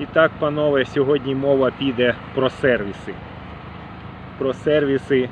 І так, панове, сьогодні мова піде про сервіси. Про сервіси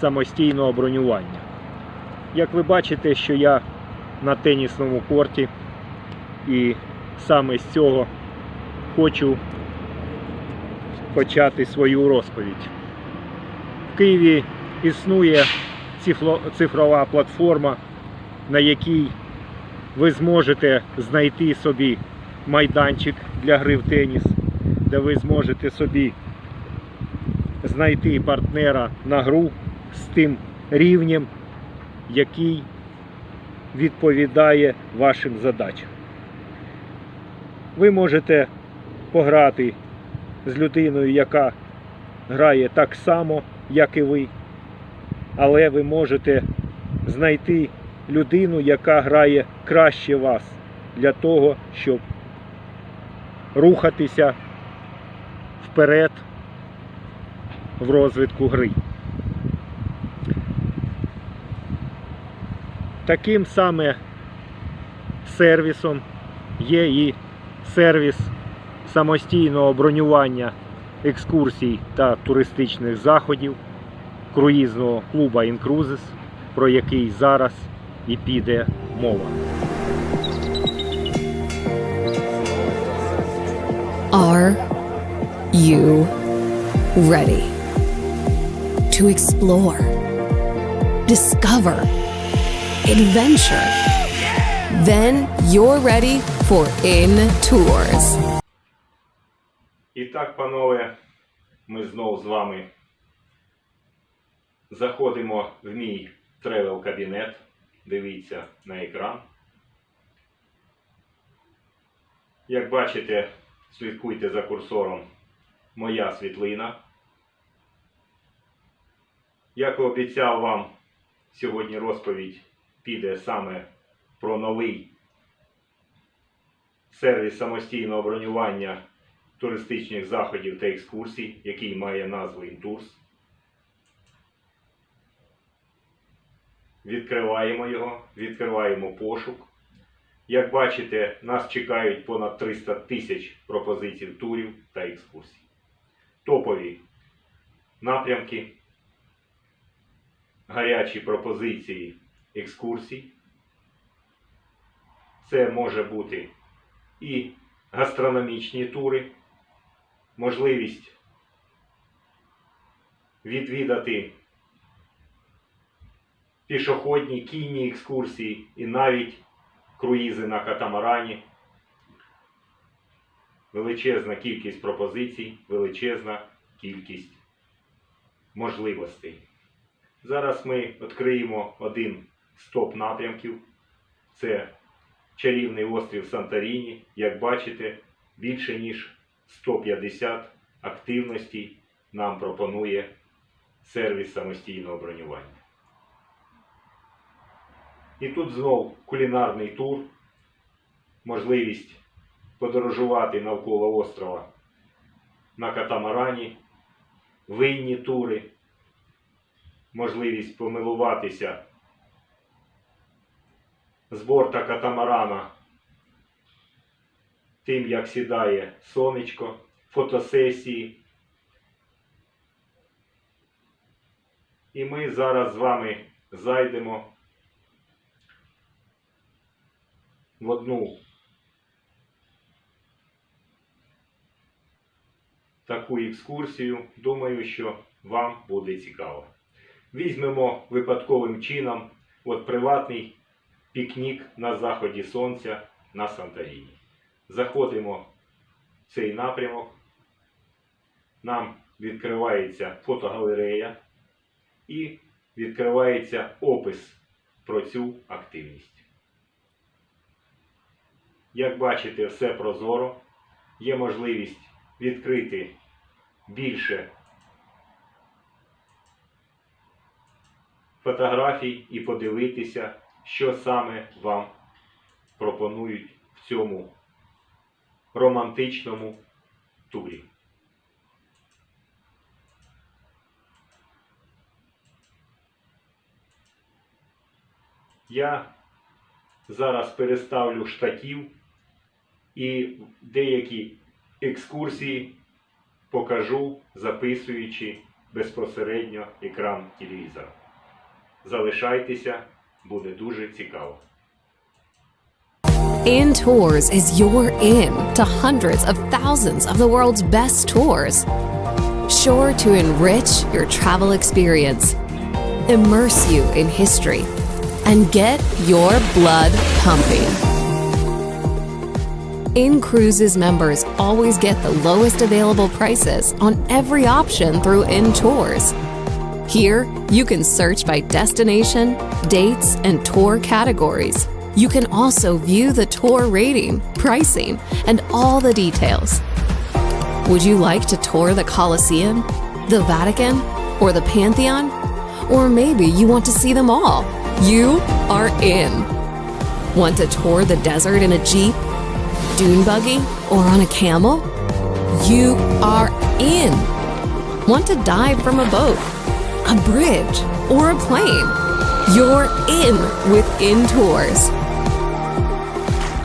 самостійного бронювання. Як ви бачите, що я на тенісному корті і саме з цього хочу почати свою розповідь. В Києві існує цифрова платформа, на якій ви зможете знайти собі майданчик для гри в теніс, де ви зможете собі знайти партнера на гру з тим рівнем, який відповідає вашим задачам. Ви можете пограти з людиною, яка грає так само, як і ви, але ви можете знайти людину, яка грає краще вас для того, щоб рухатися вперед в розвитку гри. Таким саме сервісом є і сервіс самостійного бронювання екскурсій та туристичних заходів круїзного клуба Incruises, про який зараз і піде мова. Are you ready to explore, discover, adventure? Then you're ready for In Tours. І так, панове, ми знову з вами заходимо в мій тревел кабінет. Дивіться на екран. Як бачите, слідкуйте за курсором моя світлина. Як і обіцяв вам, сьогодні розповідь піде саме про новий сервіс самостійного бронювання туристичних заходів та екскурсій, який має назву Інтурс. Відкриваємо його, відкриваємо пошук. Як бачите, нас чекають понад 300 тисяч пропозицій турів та екскурсій. Топові напрямки, гарячі пропозиції екскурсій. Це може бути і гастрономічні тури, можливість відвідати пішохідні кінні екскурсії і навіть круїзи на катамарані. Величезна кількість пропозицій, величезна кількість можливостей. Зараз ми відкриємо один з топ напрямків. Це чарівний острів Санторіні. Як бачите, більше ніж 150 активностей нам пропонує сервіс самостійного бронювання. І тут знов кулінарний тур, можливість подорожувати навколо острова на катамарані, винні тури, можливість помилуватися з борта катамарана тим, як сідає сонечко, фотосесії. І ми зараз з вами зайдемо в одну таку екскурсію. Думаю, що вам буде цікаво. Візьмемо випадковим чином от приватний пікнік на заході сонця на Санторіні. Заходимо в цей напрямок. Нам відкривається фотогалерея і відкривається опис про цю активність. Як бачите, все прозоро. Є можливість відкрити більше фотографій і подивитися, що саме вам пропонують в цьому романтичному турі. Я зараз переставлю штатів і деякі екскурсії покажу, записуючи безпосередньо екран телевізора. Залишайтеся, буде дуже цікаво. In Tours is your in to hundreds of thousands of the world's best tours. Sure to enrich your travel experience, immerse you in history, and get your blood pumping. In Cruises members always get the lowest available prices on every option through In Tours. Here, you can search by destination, dates, and tour categories. You can also view the tour rating, pricing, and all the details. Would you like to tour the Colosseum, the Vatican, or the Pantheon? Or maybe you want to see them all. You are in. Want to tour the desert in a Jeep, dune buggy, or on a camel? You are in. Want to dive from a boat, a bridge, or a plane? You're in with In Tours.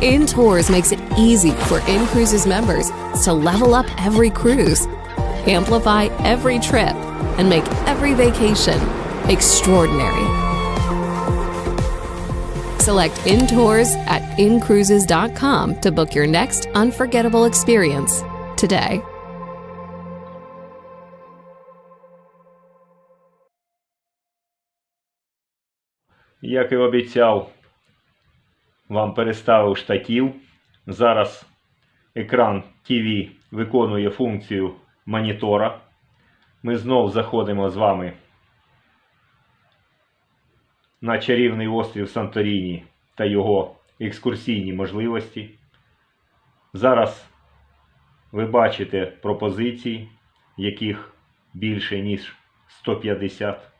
In makes it easy for In Cruises members to level up every cruise, amplify every trip, and make every vacation extraordinary. Select In Tours at incruises.com to book your next unforgettable experience today. Як і обіцяв, вам переставив штатів. Зараз екран TV виконує функцію монітора. Ми знов заходимо з вами на чарівний острів Санторіні та його екскурсійні можливості. Зараз ви бачите пропозиції, яких більше ніж 150.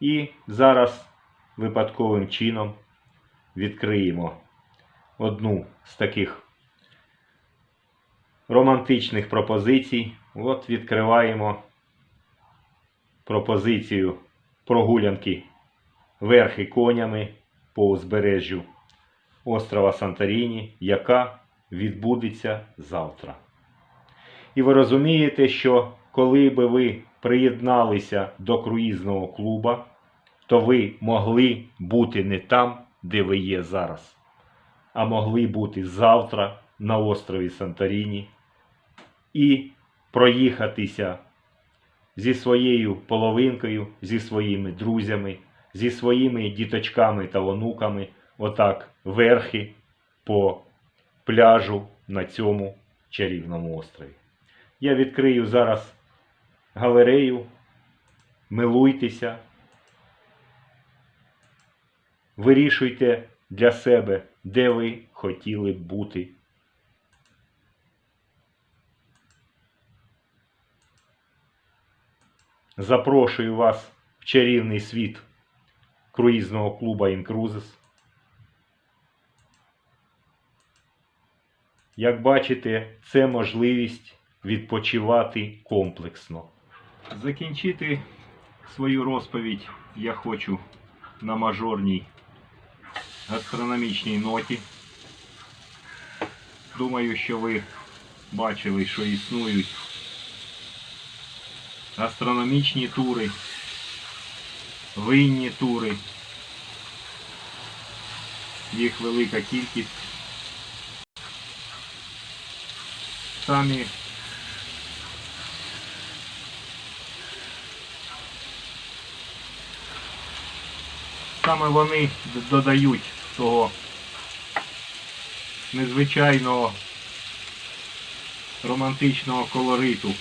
І зараз випадковим чином відкриємо одну з таких романтичних пропозицій. От відкриваємо пропозицію прогулянки верхи конями по узбережжю острова Санторіні, яка відбудеться завтра. І ви розумієте, що коли би ви приєдналися до круїзного клуба, то ви могли бути не там, де ви є зараз, а могли бути завтра на острові Санторіні і проїхатися зі своєю половинкою, зі своїми друзями, зі своїми діточками та онуками, отак верхи по пляжу на цьому чарівному острові. Я відкрию зараз галерею, милуйтеся, вирішуйте для себе, де ви хотіли б бути. Запрошую вас в чарівний світ круїзного клуба Incruises. Як бачите, це можливість відпочивати комплексно. Закінчити свою розповідь я хочу на мажорній гастрономічній ноті. Думаю, що ви бачили, що існують гастрономічні тури, винні тури. Їх велика кількість. Самі саме вони додають того незвичайного романтичного колориту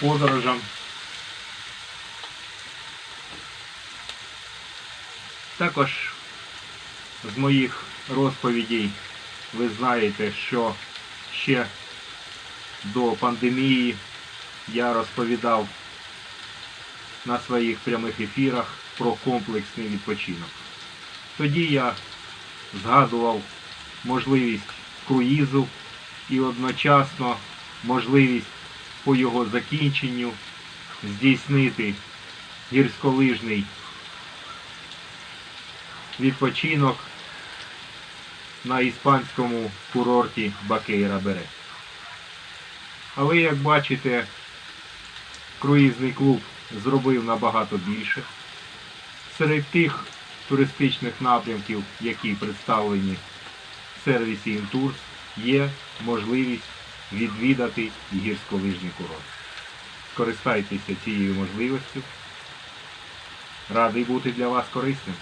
подорожам. Також з моїх розповідей ви знаєте, що ще до пандемії я розповідав на своїх прямих ефірах про комплексний відпочинок. Тоді я згадував можливість круїзу і одночасно можливість по його закінченню здійснити гірськолижний відпочинок на іспанському курорті Бакейра Бере. Але як бачите, круїзний клуб зробив набагато більше. Серед тих туристичних напрямків, які представлені в сервісі Інтурс, є можливість відвідати гірськолижний курорт. Скористайтеся цією можливістю. Радий бути для вас корисним.